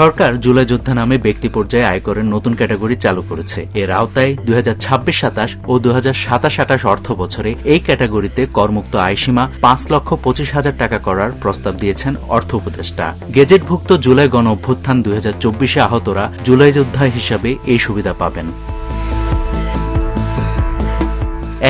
সরকার জুলাই যোদ্ধা নামে ব্যক্তি পর্যায়ে আয়করের নতুন ক্যাটাগরি চালু করেছে। এর আওতায় দুই হাজার ছাব্বিশ সাতাশ ও দুই হাজার সাতাশ আঠাশ অর্থ বছরে এই ক্যাটাগরিতে করমুক্ত আয়সীমা পাঁচ লক্ষ পঁচিশ হাজার টাকা করার প্রস্তাব দিয়েছেন অর্থ উপদেষ্টা। গেজেটভুক্ত জুলাই গণ অভ্যুত্থান দুই আহতরা জুলাই যোদ্ধা হিসাবে এই সুবিধা পাবেন।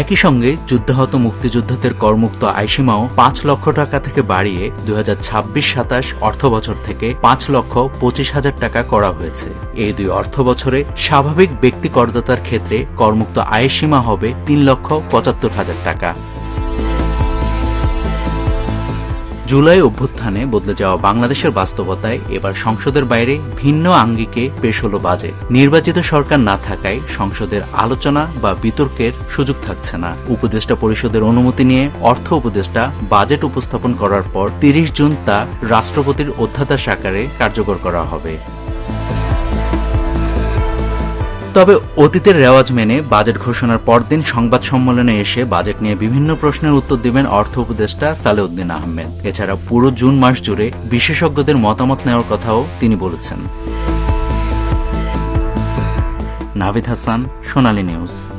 একই সঙ্গে যুদ্ধাহত মুক্তিযোদ্ধাদের করমুক্ত আয়সীমাও পাঁচ লক্ষ টাকা থেকে বাড়িয়ে দুই হাজার ছাব্বিশ সাতাশ অর্থ বছর থেকে পাঁচ লক্ষ পঁচিশ হাজার টাকা করা হয়েছে। এই দুই অর্থ বছরে স্বাভাবিক ব্যক্তি করদাতার ক্ষেত্রে করমুক্ত আয়সীমা হবে তিন লক্ষ পঁচাত্তর হাজার টাকা। জুলাই অভ্যুত্থানে বদলে যাওয়া বাংলাদেশের বাস্তবতায় এবার সংসদের বাইরে ভিন্ন আঙ্গিকে পেশ হলো বাজেট নির্বাচিত সরকার না থাকায় সংসদের আলোচনা বা বিতর্কের সুযোগ থাকছে না। উপদেষ্টা পরিষদের অনুমতি নিয়ে অর্থ উপদেষ্টা বাজেট উপস্থাপন করার পর তিরিশ জুন তা রাষ্ট্রপতির অধ্যাদেশ আকারে কার্যকর করা হবে। তবে অতীতের রেওয়াজ মেনে বাজেট ঘোষণার পরদিন সংবাদ সম্মেলনে এসে বাজেট নিয়ে বিভিন্ন প্রশ্নের উত্তর দিবেন অর্থ উপদেষ্টা সালেউদ্দিন আহমেদ। এছাড়া পুরো জুন মাস জুড়ে বিশেষজ্ঞদের মতামত নেওয়ার কথাও তিনি বলেছেন। নাভিদ হাসান, সোনালী নিউজ।